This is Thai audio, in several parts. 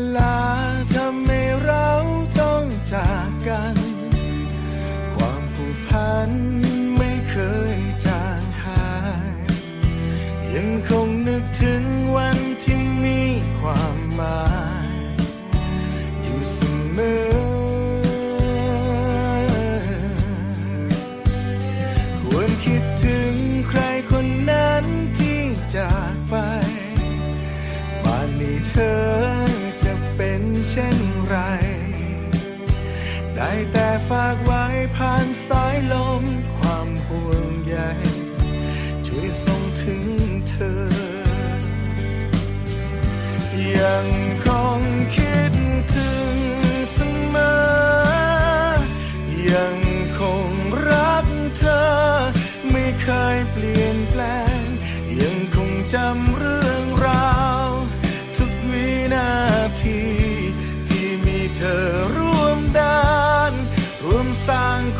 การเวลาท เช่นไร ได้แต่ฝากไว้ผ่านสายลม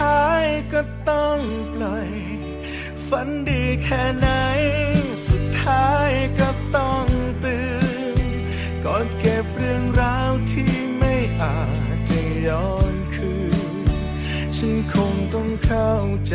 ท้ายก็ต้องปล่อย ฝันดีแค่ไหน สุดท้ายก็ต้องตื่นกอดเก็บเรื่องราวที่ไม่อาจจะย้อนคืน ฉันคงต้องเข้าใจ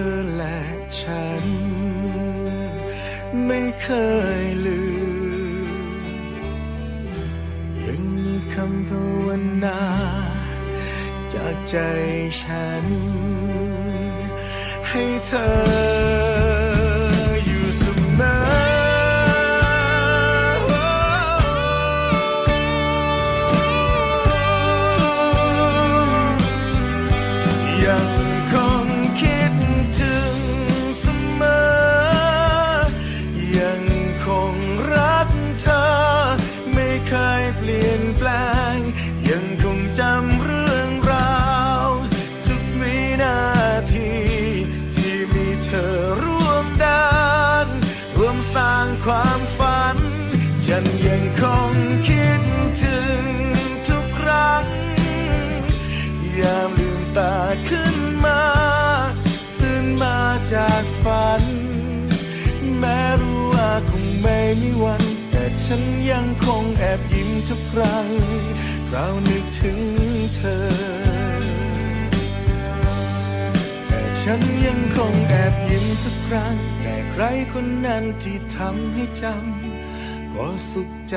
อและฉัน ไม่เคยลืม ยังมีคำภาวนา จากใจฉัน ให้เธออยู่เส ไม่มีวัน แต่ฉันยังคงแอบยิ้มทุกครั้งเรานึกถึงเธอ แต่ฉันยังคงแอบยิ้มทุกครั้งแต่ใครคนนั้นที่ทำให้จำก็สุขใจ